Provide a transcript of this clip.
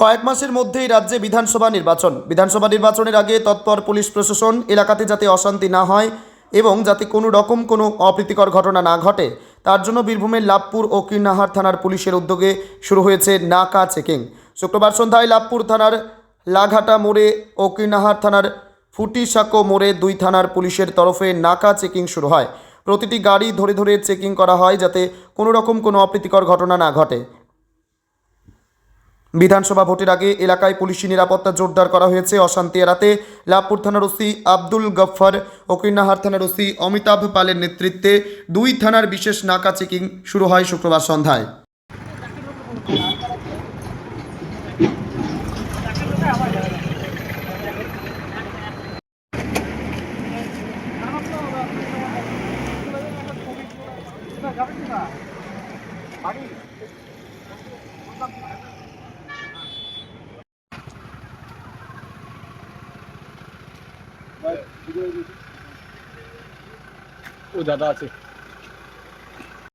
কয়েক মাসের মধ্যেই রাজ্যে বিধানসভা নির্বাচন। বিধানসভা নির্বাচনের আগে তৎপর পুলিশ প্রশাসন এলাকাতে যাতে অশান্তি না হয় এবং যাতে কোনো রকম কোনো অপ্রীতিকর ঘটনা না ঘটে, তার জন্য বীরভূমের লাভপুর ও কীর্ণাহার থানার পুলিশের উদ্যোগে শুরু হয়েছে নাকা চেকিং। শুক্রবার সন্ধ্যায় লাভপুর থানার লাঘাটা মোড়ে ও কীর্ণাহার থানার ফুটিসাঁকো মোড়ে দুই থানার পুলিশের তরফে নাকা চেকিং শুরু হয়। প্রতিটি গাড়ি ধরে ধরে চেকিং করা হয় যাতে কোনো রকম কোনো অপ্রীতিকর ঘটনা না ঘটে। বিধানসভা ভোটের আগে এলাকায় পুলিশি নিরাপত্তা জোরদার করা হয়েছে। অশান্তি এড়াতে লাভপুর থানার ওসি আব্দুল গফফর ও কীর্ণাহার থানার ওসি অমিতাভ পালের নেতৃত্বে দুই থানার বিশেষ নাকা চেকিং শুরু হয় শুক্রবার সন্ধ্যায়। ও দাদা আছে।